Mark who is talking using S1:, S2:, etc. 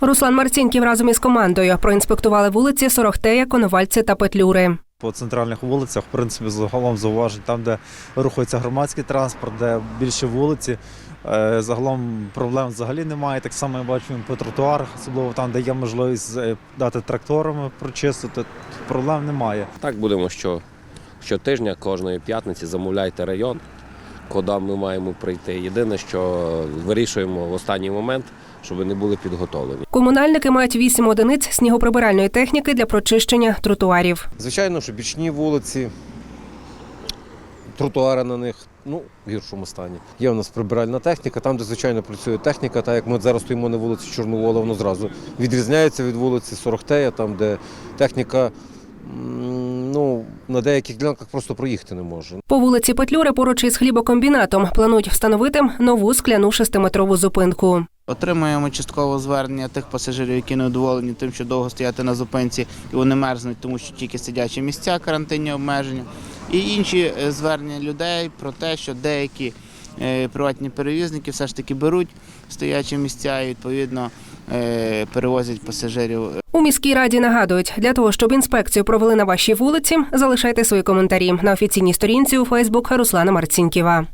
S1: Руслан Марцінків разом із командою проінспектували вулиці Сорохтея, Коновальці та Петлюри.
S2: По центральних вулицях, в принципі, загалом зауважень, там, де рухається громадський транспорт, де більше вулиці. е, Загалом проблем взагалі немає. Так само я бачимо по тротуарах, особливо там, де є можливість е, дати тракторами прочистити. Проблем немає.
S3: Так будемо що, щотижня, кожної п'ятниці замовляйте район, куди ми маємо прийти. Єдине, що вирішуємо в останній момент, щоб не були підготовлені.
S1: Комунальники мають вісім одиниць снігоприбиральної техніки для прочищення тротуарів.
S4: Звичайно, що бічні вулиці, тротуари на них ну, в гіршому стані. Є у нас прибиральна техніка, там, де звичайно працює техніка, так як ми зараз стоїмо на вулиці Чорновола, воно зразу відрізняється від вулиці Сорохтея, там, де техніка ну, на деяких ділянках просто проїхати не може.
S1: По вулиці Петлюри поруч із хлібокомбінатом планують встановити нову скляну шестиметрову зупинку.
S5: Отримуємо частково звернення тих пасажирів, які невдоволені тим, що довго стояти на зупинці, і вони мерзнуть, тому що тільки сидячі місця, карантинні обмеження. І інші е, звернення людей про те, що деякі е, приватні перевізники все ж таки беруть стоячі місця і відповідно перевозять пасажирів
S1: У міській раді нагадують, для того, щоб інспекцію провели на вашій вулиці, залишайте свої коментарі на офіційній сторінці у Фейсбук Руслана Марцінківа.